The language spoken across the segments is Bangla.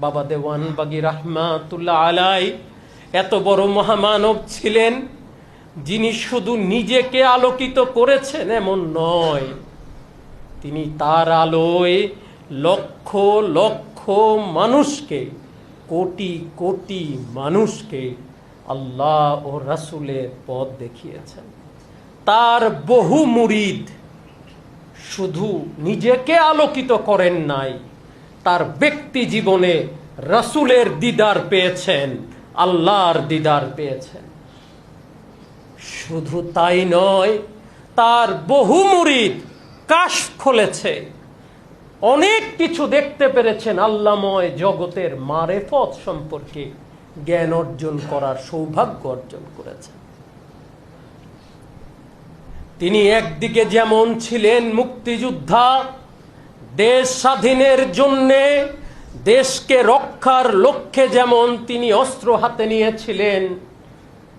বাবা দেওয়ান বাগি রাহমাতুল্লাহ আলাই, এত বড় মহামানব ছিলেন যিনি শুধু নিজেকে আলোকিত করেছেন, এমন নয়। তিনি তার আলোয় লক্ষ লক্ষ মানুষকে, কোটি কোটি মানুষকে আল্লাহ ও রাসূলের পথ দেখিয়েছেন। তার বহু মুরিদ শুধু নিজেকে আলোকিত করেন নাই তার ব্যক্তি জীবনে রাসূলের দিদার পেয়েছেন, আল্লাহর দিদার পেয়েছেন। শুধু তাই নয়, তার বহু মুরিদ কাশ খুলেছে। অনেক কিছু দেখতে পেরেছেন আল্লাময় জগতের মারেফত সম্পর্কে জ্ঞান অর্জন করার সৌভাগ্য অর্জন করেছেন। তিনি একদিকে যেমন ছিলেন মুক্তিযোদ্ধা দেশ স্বাধীনের জন্যে দেশকে রক্ষার লক্ষ্যে যেমন তিনি অস্ত্র হাতে নিয়েছিলেন,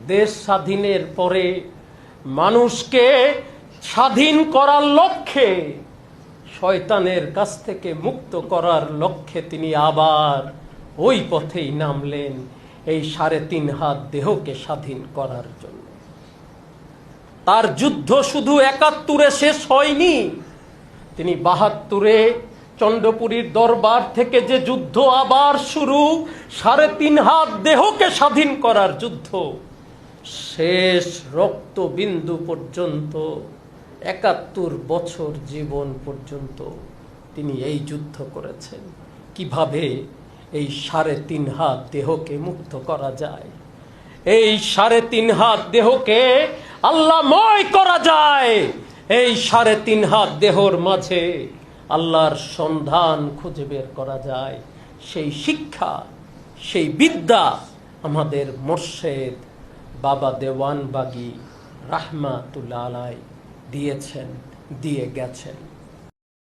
দেশ স্বাধীনের পরে মানুষকে স্বাধীন করার লক্ষ্যে, শয়তানের কাছ থেকে মুক্ত করার লক্ষ্যে তিনি আবার ওই পথেই নামলেন, এই সাড়ে তিন হাত দেহকে স্বাধীন করার জন্য। তার যুদ্ধ শুধু একাত্তরে শেষ হয়নি তিনি বাহাত্তরে চন্দ্রপুরীর দরবার থেকে যে যুদ্ধ আবার শুরু, সাড়ে তিন হাত দেহকে স্বাধীন করার যুদ্ধ। শেষ রক্তবিন্দু পর্যন্ত, একাত্তর বছর জীবন পর্যন্ত তিনি এই যুদ্ধ করেছেন। কীভাবে এই সাড়ে তিন হাত দেহকে মুক্ত করা যায়? এই সাড়ে তিন হাত দেহকে আল্লাহময় করা যায়। এই সাড়ে তিন হাত দেহর মাঝে আল্লাহর সন্ধান খুঁজে বের করা যায়। সেই শিক্ষা, সেই বিদ্যা আমাদের মোর্শেদ বাবা দেওয়ান বাগি রাহমাতুল্লাহ আলাই দিয়েছেন, দিয়ে গেছেন।